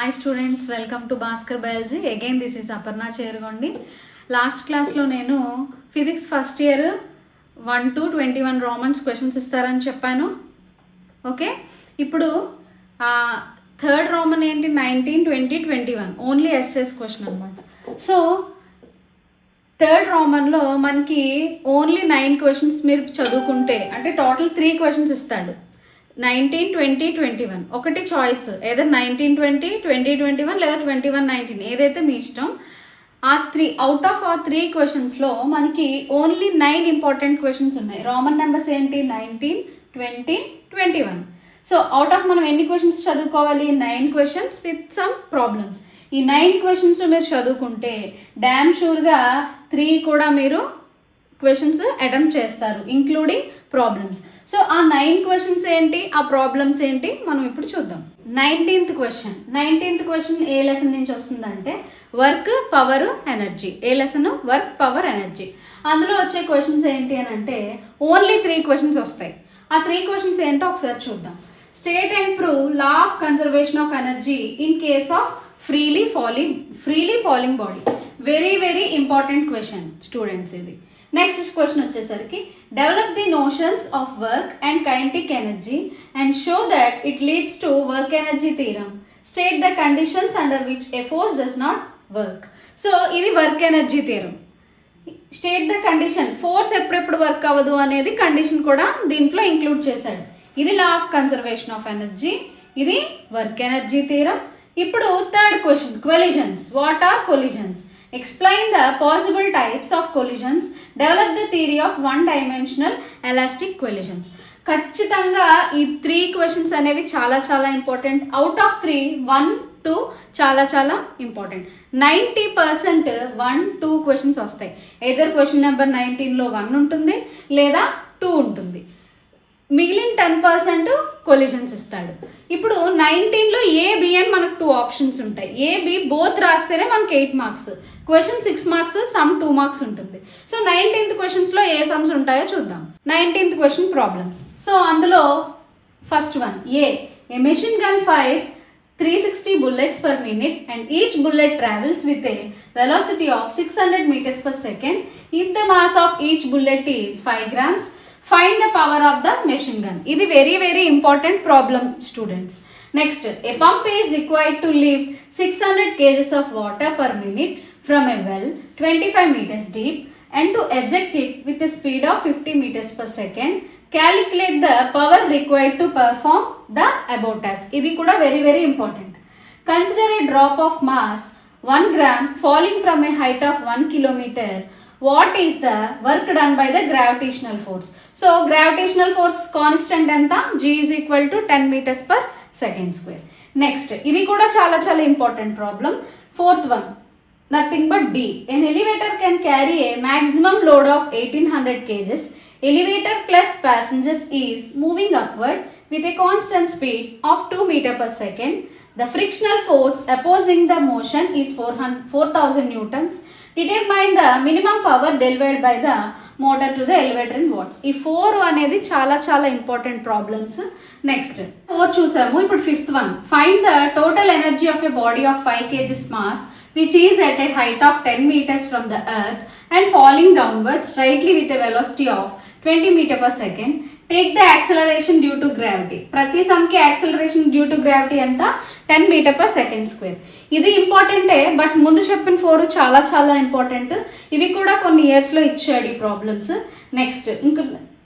Hi students welcome to Bhaskar biology again this is Aparna Cherugondi last క్లాస్లో నేను physics first year one two twenty one romans questions ఇస్తారని చెప్పాను. Okay ఇప్పుడు third roman ఏంటి? Nineteen twenty twenty one only SS question అనమాట so third రోమన్లో మనకి only nine questions మీరు చదువుకుంటే అంటే టోటల్ త్రీ క్వశ్చన్స్ ఇస్తాడు. Nineteen twenty twenty one. ఒకటి చాయిస్ ఏదో nineteen twenty twenty twenty one లేదా ట్వంటీ వన్ నైన్టీన్. ఏదైతే మీ ఇష్టం ఆ త్రీ అవుట్ ఆఫ్ ఆ త్రీ క్వశ్చన్స్లో మనకి ఓన్లీ నైన్ ఇంపార్టెంట్ క్వశ్చన్స్ ఉన్నాయి. రోమన్ నెంబర్స్ ఏంటి? Nineteen twenty twenty one. So out of మనం ఎన్ని క్వశ్చన్స్ చదువుకోవాలి? Nine questions with some problems ఈ నైన్ క్వశ్చన్స్ మీరు చదువుకుంటే డ్యామ్ షూర్గా త్రీ కూడా మీరు క్వశ్చన్స్ అటెంప్ట్ చేస్తారు ఇంక్లూడింగ్ ప్రాబ్లమ్స్ సో ఆ నైన్ క్వశ్చన్స్ ఏంటి? ఆ ప్రాబ్లమ్స్ ఏంటి? మనం ఇప్పుడు చూద్దాం. నైన్టీన్త్ క్వశ్చన్ నైన్టీన్త్ క్వశ్చన్ ఏ లెసన్ నుంచి వస్తుందంటే వర్క్ పవర్ ఎనర్జీ ఏ లెసన్ వర్క్ పవర్ ఎనర్జీ అందులో వచ్చే క్వశ్చన్స్ ఏంటి అని అంటే ఓన్లీ త్రీ క్వశ్చన్స్ వస్తాయి. ఆ త్రీ క్వశ్చన్స్ ఏంటో ఒకసారి చూద్దాం. State and prove law of conservation of energy in case of freely falling freely falling body very very important question students ఇది. నెక్స్ట్ క్వశ్చన్ వచ్చేసరికి develop the notions of work and kinetic energy and show that it leads to work energy theorem state the conditions under which a force does not work so ఇది work energy theorem state the condition force ఎప్పుడెప్పుడు work అవ్వదు అనేది condition కూడా దీంట్లో include చేశాడు. ఇది law of conservation of energy ఇది work energy theorem ఇప్పుడు third question collisions what are collisions explain the possible types of collisions develop the theory of one dimensional elastic collisions ఖచ్చితంగా ఈ త్రీ క్వశ్చన్స్ అనేవి చాలా చాలా important out of three one two చాలా చాలా important ninety percent one two questions వస్తాయి. Either question number నైన్టీన్లో one ఉంటుంది లేదా టూ ఉంటుంది. మిగిలిన టెన్ పర్సెంట్ కొలిజన్స్ ఇస్తాడు. ఇప్పుడు నైన్టీన్లో ఏ బి అని మనకు టూ ఆప్షన్స్ ఉంటాయి. ఏ బి బోత్ రాస్తేనే మనకి eight marks question six marks sum two marks ఉంటుంది. సో నైన్టీన్త్ క్వశ్చన్స్లో ఏ సమ్స్ ఉంటాయో చూద్దాం. నైన్టీన్త్ క్వశ్చన్ ప్రాబ్లమ్స్ సో అందులో first one a a machine gun fire 360 bullets per minute and each bullet travels with a velocity of 600 meters per second. If the mass of each bullet is 5 grams, find the power of the machine gun. ఇది very very important problem students. Next, a pump is required to lift 600 kgs of water per minute from a well 25 meters deep and to eject it with a speed of 50 meters per second. Calculate the power required to perform the above task. ఇది కూడా very very important consider a drop of mass one gram falling from a height of one kilometre What is the work done by the gravitational force so gravitational force constant ఎంత g is equal to ten metres per second square next ఇది కూడా చాలా చాలా important problem fourth one nothing but D N elevator can carry a maximum load of 1800 kgs. Elevator plus passengers is moving upward with a constant speed of 2 meter per second. The frictional force opposing the motion is 400 4000 newtons. Determine the minimum power delivered by the motor to the elevator in watts. ఈ four అనేది చాలా చాలా important problems next four చూసాము ఇప్పుడు fifth one find the total energy of a body of five kgs mass which is at a height of 10 meters from the earth and falling downwards straightly with a velocity of 20 meter per second. Take the acceleration due to gravity ప్రతి సంఖ్య acceleration due to gravity ఎంత? Ten metre per second square ఇది ఇంపార్టెంటే but ముందు చెప్పిన four చాలా చాలా important ఇవి కూడా కొన్ని ఇయర్స్లో ఇచ్చాడు ఈ ప్రాబ్లమ్స్ నెక్స్ట్ ఇంక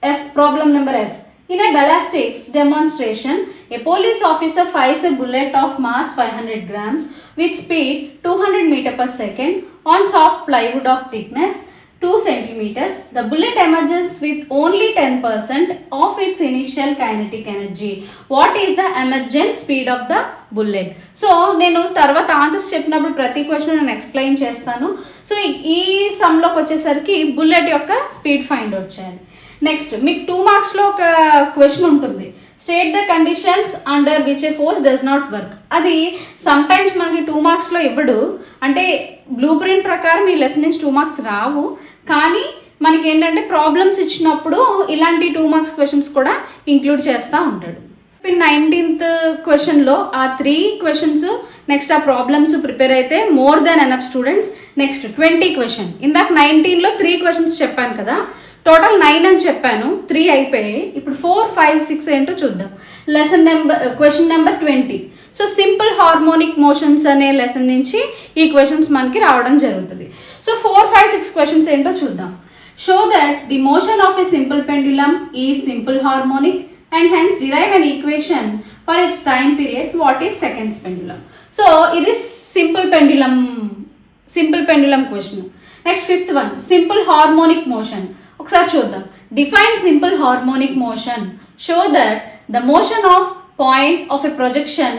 F problem number F in a ballistics demonstration a police officer fires a bullet of mass five hundred grams with speed two hundred metre per second on soft plywood of thickness 2 centimeters. The bullet emerges with only 10% of its initial kinetic energy. What is the emergent speed of the bullet so నేను తర్వాత answers చెప్పినప్పుడు ప్రతి question నేను explain చేస్తాను so ఈ- ఈ సమ్లోకి వచ్చేసరికి bullet యొక్క స్పీడ్ ఫైండ్ అవుట్ చేయాలి నెక్స్ట్ మీకు టూ మార్క్స్లో ఒక క్వశ్చన్ ఉంటుంది. State the conditions under which a force does not work అది సమ్టైమ్స్ మనకి టూ మార్క్స్లో ఇవ్వడు. అంటే బ్లూ ప్రింట్ ప్రకారం ఈ లెసన్ నుంచి టూ మార్క్స్ రావు. కానీ మనకి ఏంటంటే ప్రాబ్లమ్స్ ఇచ్చినప్పుడు ఇలాంటి టూ మార్క్స్ క్వశ్చన్స్ కూడా ఇంక్లూడ్ చేస్తూ ఉంటాడు. నైన్టీన్త్ క్వశ్చన్లో ఆ త్రీ క్వశ్చన్స్ నెక్స్ట్ ఆ ప్రాబ్లమ్స్ ప్రిపేర్ అయితే more than enough students next twenty question ఇందాక నైన్టీన్లో త్రీ క్వశ్చన్స్ చెప్పాను కదా. టోటల్ నైన్ అని చెప్పాను త్రీ అయిపోయాయి. ఇప్పుడు ఫోర్ ఫైవ్ సిక్స్ ఏంటో చూద్దాం. Lesson number question number twenty so simple harmonic motions అనే లెసన్ నుంచి ఈ క్వశ్చన్స్ మనకి రావడం జరుగుతుంది. So four five six questions ఏంటో చూద్దాం. Show that the motion of a simple pendulum is simple harmonic and hence derive an equation for its time period what is seconds pendulum so ఇది simple pendulum simple pendulum question next fifth one simple harmonic motion ఒకసారి చూద్దాం. Define simple harmonic motion show that the motion of point of a projection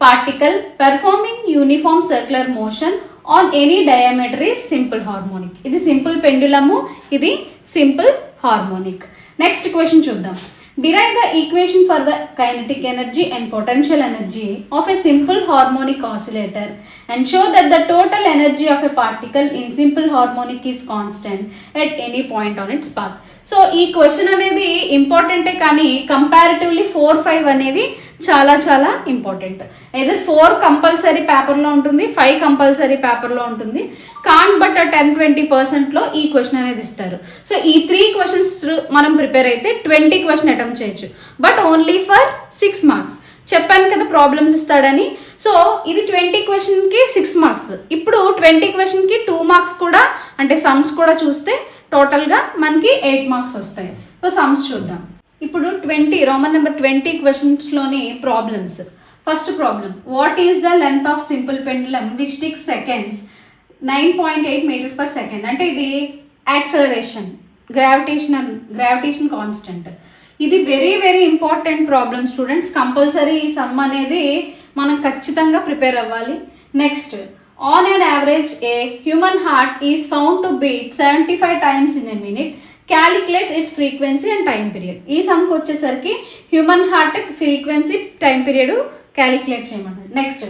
particle performing uniform circular motion on any diameter is simple harmonic ఇది simple pendulum ఇది simple harmonic. Next question చూద్దాం. Derive the equation for the kinetic energy and potential energy of a simple harmonic oscillator and show that the total energy of a particle in simple harmonic is constant at any point on its path. So ఈ question అనేది ఇంపార్టెంటే కానీ comparatively four five అనేవి చాలా చాలా important ఏదో four compulsory పేపర్లో ఉంటుంది ఫైవ్ కంపల్సరీ పేపర్లో ఉంటుంది. కాన్ బట్ టెన్ ట్వంటీ పర్సెంట్లో ఈ క్వశ్చన్ అనేది ఇస్తారు. సో ఈ త్రీ క్వశ్చన్స్ మనం ప్రిపేర్ అయితే ట్వంటీ క్వశ్చన్ అటెంప్ట్ చేయొచ్చు. But only for six marks చెప్పాను కదా ప్రాబ్లమ్స్ ఇస్తాడని. సో ఇది ట్వంటీ క్వశ్చన్కి సిక్స్ మార్క్స్ ఇప్పుడు ట్వంటీ క్వశ్చన్కి టూ మార్క్స్ కూడా అంటే సమ్స్ కూడా చూస్తే టోటల్గా మనకి ఎయిట్ మార్క్స్ వస్తాయి. సో సమ్స్ చూద్దాం. ఇప్పుడు twenty Roman number twenty క్వశ్చన్స్లోని problems first problem what is the length of simple pendulum which tick seconds nine point eight metre per second అంటే ఇది యాక్సలరేషన్ గ్రావిటేషనల్ గ్రావిటేషన్ కాన్స్టెంట్ ఇది very very important problem students compulsory ఈ sum అనేది మనం ఖచ్చితంగా prepare అవ్వాలి. Next on an average a human heart is found to beat seventy five times in a minute calculate its frequency and time period ఈ సమ్కి వచ్చేసరికి human heart frequency time period calculate చేయమన్నాడు next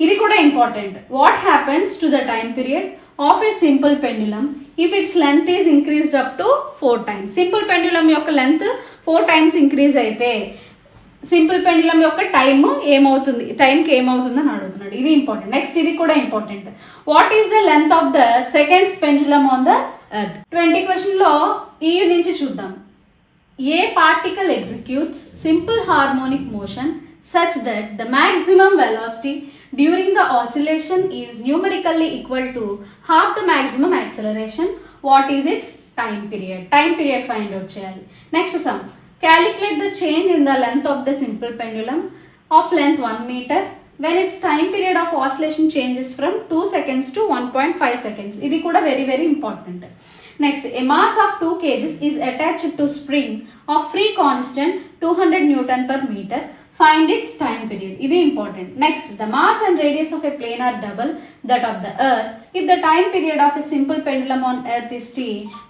ఇది కూడా important what happens to the time period of a simple pendulum if its length is increased up to four times simple pendulum యొక్క length four times increase అయితే simple pendulum యొక్క time ఏమవుతుంది? టైంకి ఏమవుతుంది అని అడుగుతున్నాడు. ఇది ఇంపార్టెంట్. నెక్స్ట్ ఇది కూడా important. What is the length of the second pendulum on the earth twenty క్వశ్చన్లో ఈ నుంచి చూద్దాం. A particle executes simple harmonic motion such that the maximum velocity during the oscillation is numerically equal to half the maximum acceleration what is its time period time period find out చేయాలి. Next sum calculate the change in the length of the simple pendulum of length 1 meter when its time period of oscillation changes from 2 seconds to 1.5 seconds ఇది కూడా very very important Next, a mass of 2 kgs is attached to spring of free constant 200 Newton per meter. Find its time period ఇది important next the mass and radius of a plane are double that of the earth if the time period of a simple pendulum on earth is T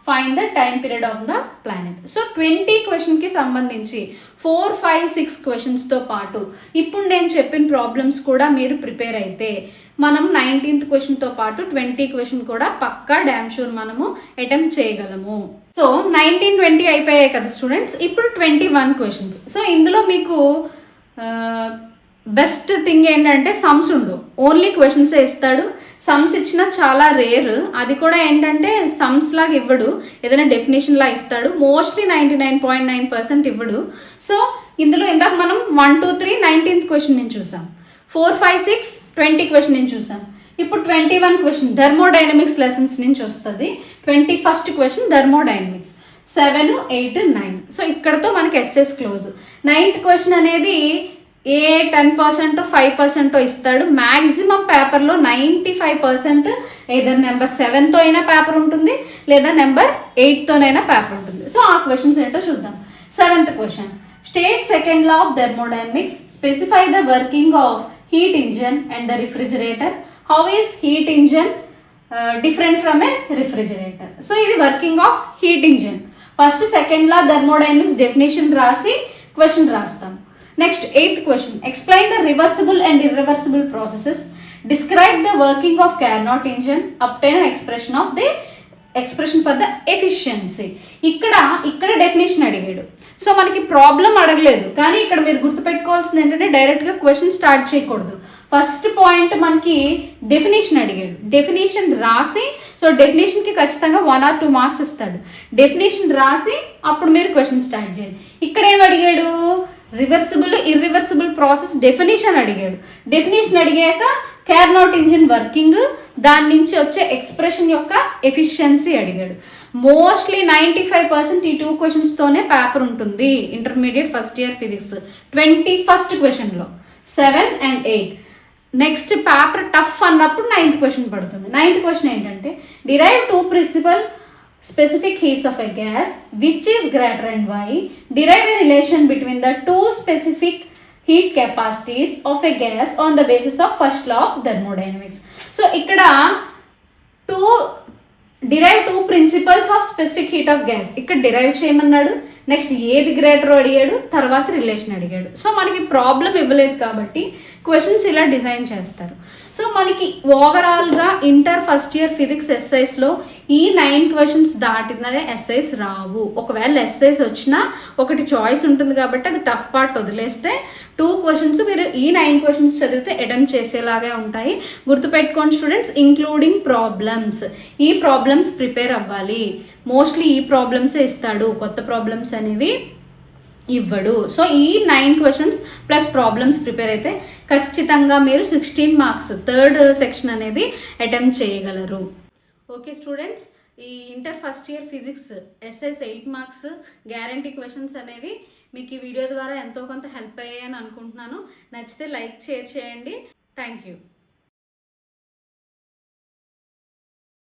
find the time period of the planet so twenty క్వశ్చన్కి సంబంధించి four five six క్వశ్చన్స్తో పాటు ఇప్పుడు నేను చెప్పిన problems కూడా మీరు prepare అయితే మనం నైన్టీన్త్ క్వశ్చన్తో పాటు ట్వంటీ క్వశ్చన్ కూడా పక్కా డ్యామ్ షూర్ మనము అటెంప్ట్ చేయగలము సో నైన్టీన్ ట్వంటీ అయిపోయాయి కదా స్టూడెంట్స్ ఇప్పుడు ట్వంటీ వన్ క్వశ్చన్స్ సో ఇందులో మీకు బెస్ట్ థింగ్ ఏంటంటే సమ్స్ ఉండు. ఓన్లీ క్వశ్చన్సే ఇస్తాడు. సమ్స్ ఇచ్చిన చాలా రేర్ అది కూడా ఏంటంటే సమ్స్ లాగా ఇవ్వడు. ఏదైనా డెఫినేషన్ లా ఇస్తాడు. Mostly ninety nine point nine percent ఇవ్వడు. సో ఇందులో ఇందాక మనం one two three nineteenth question నేను చూసాం. Four five six twenty question నేను చూసాం. ఇప్పుడు twenty one question thermodynamics lessons నుంచి వస్తుంది twenty first question thermodynamics seven eight nine so ఇక్కడతో మనకి ఎస్ఎస్ క్లోజ్ నైన్త్ క్వశ్చన్ అనేది a ten percent five percent ఇస్తాడు. మ్యాక్సిమం పేపర్లో నైంటీ ఫైవ్ పర్సెంట్ ఏదైనా నెంబర్ సెవెన్తో అయినా పేపర్ ఉంటుంది లేదా నెంబర్ ఎయిట్తోనైనా పేపర్ ఉంటుంది. సో ఆ క్వశ్చన్స్ ఏంటో చూద్దాం. Seventh question state second law of thermodynamics specify the working of heat engine and the refrigerator how is heat engine different from a refrigerator so ఇది working of heat engine first second law thermodynamics definition రాసి question రాస్తాం next eighth question explain the reversible and irreversible processes describe the working of Carnot engine obtain expression of the expression for the efficiency. ఇక్కడ ఇక్కడ definition అడిగాడు. So మనకి problem అడగలేదు. కానీ ఇక్కడ మీరు గుర్తుపెట్టుకోవాల్సింది ఏంటంటే డైరెక్ట్గా క్వశ్చన్ స్టార్ట్ చేయకూడదు. ఫస్ట్ పాయింట్ మనకి డెఫినేషన్ అడిగాడు. డెఫినేషన్ రాసి సో డెఫినేషన్కి ఖచ్చితంగా వన్ ఆర్ టూ మార్క్స్ ఇస్తాడు. డెఫినేషన్ రాసి అప్పుడు మీరు క్వశ్చన్ స్టార్ట్ చేయండి. ఇక్కడ ఏం అడిగాడు? రివర్సిబుల్ ఇర్రివర్సిబుల్ ప్రాసెస్ డెఫినేషన్ అడిగాడు. డెఫినేషన్ అడిగాక క్యార్నాట్ ఇంజిన్ వర్కింగ్ దాని నుంచి వచ్చే ఎక్స్ప్రెషన్ యొక్క ఎఫిషియన్సీ అడిగాడు. మోస్ట్లీ నైంటీ ఫైవ్ పర్సెంట్ ఈ టూ క్వశ్చన్స్తోనే పేపర్ ఉంటుంది. Intermediate first year physics twenty first క్వశ్చన్లో seven and eight next paper tough అన్నప్పుడు నైన్త్ క్వశ్చన్ పడుతుంది. నైన్త్ క్వశ్చన్ ఏంటంటే derive two principal specific heats of a gas which is greater and why derive a relation between the two specific heat capacities of a gas on the basis of first law of thermodynamics so ఇక్కడ two derive two principals of specific heat of gas ఇక్కడ derive చేయమన్నాడు next ఏది greater అడిగాడు తర్వాత relation అడిగాడు. So మనకి problem ఇవ్వలేదు కాబట్టి క్వశ్చన్స్ ఇలా డిజైన్ చేస్తారు. సో మనకి ఓవరాల్గా ఇంటర్ ఫస్ట్ ఇయర్ ఫిజిక్స్ ఎస్ఐస్లో ఈ నైన్ క్వశ్చన్స్ దాటినదే ఎస్ఐస్ రావు. ఒకవేళ ఎస్ఐస్ వచ్చినా ఒకటి చాయిస్ ఉంటుంది కాబట్టి అది టఫ్ పార్ట్ వదిలేస్తే టూ క్వశ్చన్స్ మీరు ఈ నైన్ క్వశ్చన్స్ చదివితే అటెంప్ట్ చేసేలాగే ఉంటాయి. గుర్తుపెట్టుకోండి స్టూడెంట్స్ ఇంక్లూడింగ్ ప్రాబ్లమ్స్ ఈ ప్రాబ్లమ్స్ ప్రిపేర్ అవ్వాలి. మోస్ట్లీ ఈ ప్రాబ్లమ్సే ఇస్తాడు కొత్త ప్రాబ్లమ్స్ అనేవి ఇవ్వడు. సో ఈ nine questions plus problems prepare అయితే ఖచ్చితంగా మీరు సిక్స్టీన్ మార్క్స్ థర్డ్ సెక్షన్ అనేది అటెంప్ట్ చేయగలరు. ఓకే స్టూడెంట్స్ ఈ inter first year physics essays eight marks guarantee questions అనేవి మీకు ఈ వీడియో ద్వారా ఎంతో కొంత హెల్ప్ అయ్యాయని అనుకుంటున్నాను. నచ్చితే లైక్ షేర్ చేయండి. Thank you